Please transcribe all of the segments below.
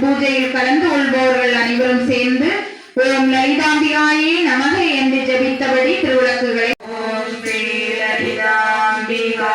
பூஜையில் கலந்து கொள்பவர்கள் அனைவரும் சேர்ந்து ஓம் லலிதாம்பிகாயே நமக என்று ஜபித்தபடி திருவிளக்குகளை ஓம் ஸ்ரீ லலிதாம்பிகா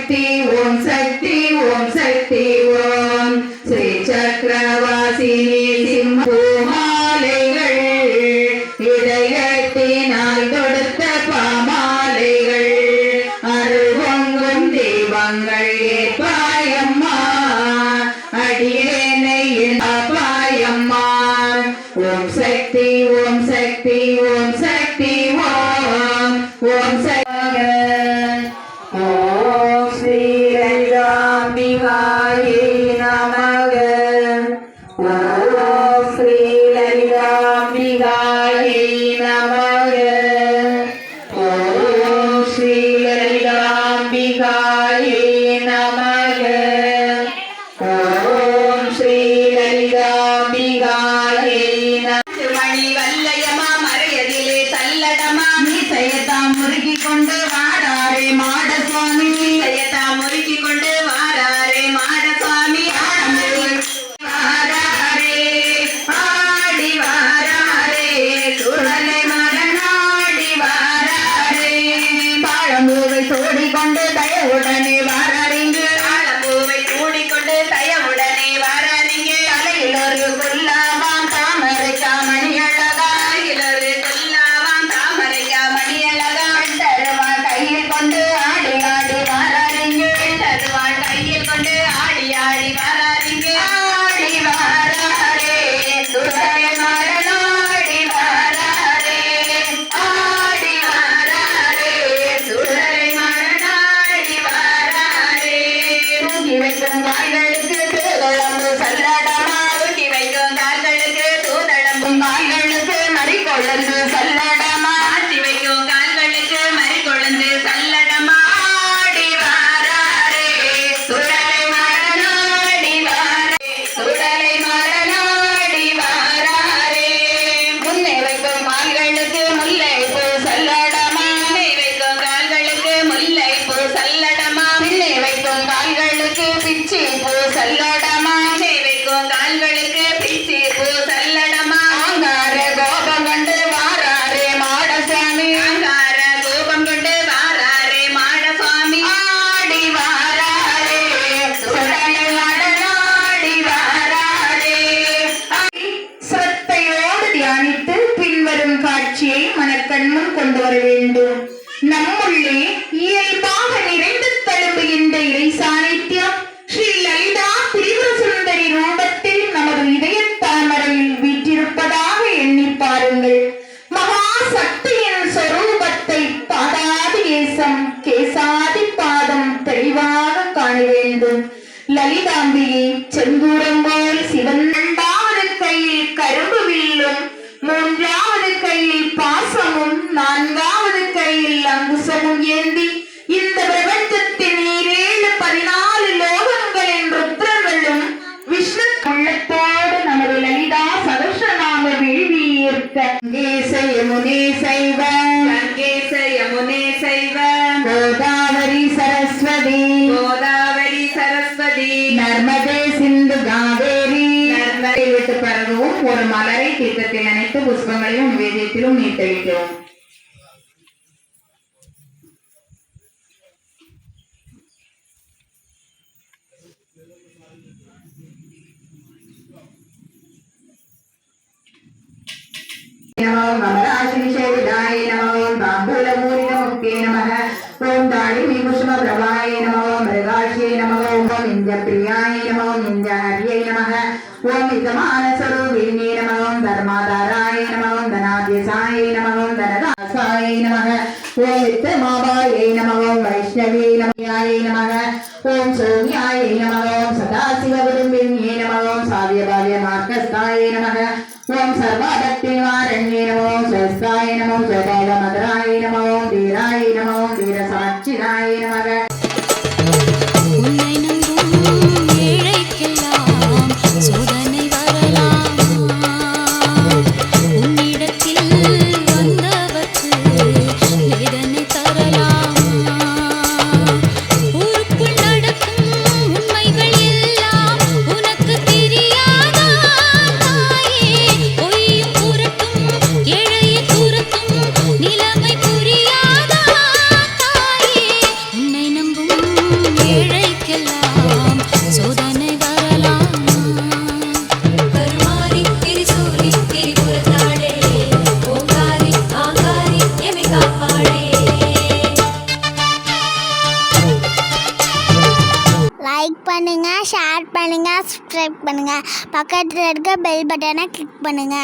தெய்வங்கள் ஏற்பாயம்மா அடியேனை பாயம்மா? ஓம் சக்தி ஓம் சக்தி ஓம் சக்தி ஓம் ஓம் சக்தி. தங்கவை தோடி கொண்டு தயவுடனே வார வேண்டும். நம்முள்ளே இயல்பாக நிறைந்து தழும்புகின்ற இறை சாநித்தியம் ஸ்ரீ லலிதா திரிபுர சுந்தரி ரூபத்தில் நமது இதய தாமரையில் வீற்றிருப்பதாக எண்ணி பாருங்கள். மகா சக்தியின் சொரூபத்தை பாதாதி கேசாதி பாதம் தெளிவாக காண வேண்டும். அங்குசமும் ஏந்தி இந்த பிரபஞ்சத்தின் ஈரேழு பதினாலு லோகங்களின் ருத்ரங்களும் விஷ்ணு உள்ளத்தோடு நமது லலிதா சதசநாம விழுவியிருக்க. கேசய முனே சைவ கங்கேச யமுனே சைவ கோதாவரி சரஸ்வதி. கோதாவரி சரஸ்வதி. நர்மதே சிந்து காவேரி. நர்மதை. விட்டு பரவும் ஒரு மலரை தீர்த்தத்தில் அனைத்து புஷ்பங்களையும் வேதியத்திலும் நீட்டளிக்கிறோம் நமோ கமலாசினிஷேவிதாய நமோ தாம்பூலமூலிகமுக்தே நமः ஓம் தாடிமி குசும பிரபாய நமோ மிருகாட்சியே நமோ ஓம் இந்திர பிரியாய நமோ இந்திர ஹரியை நமः ஓம் இதமான ஸ்வரூபிணே நமோ தர்மாதாராய நமோ தனாத்யசாய நமோ தனதாசாய நமः ஓம் வித்தமாபாயை நமோ வைஷ்ணவே நமயாய நமः ஓம் சோமியாய நமோ சதாசிவ விரும்பின்யே நமோ சாவியபாவிய மார்க்கஸ்தாய நமः ஓம் വ്യവസായ നമോ சப்ஸ்கிரைப் பண்ணுங்க. பக்கத்தில் இருக்க பெல் பட்டனை கிளிக் பண்ணுங்க.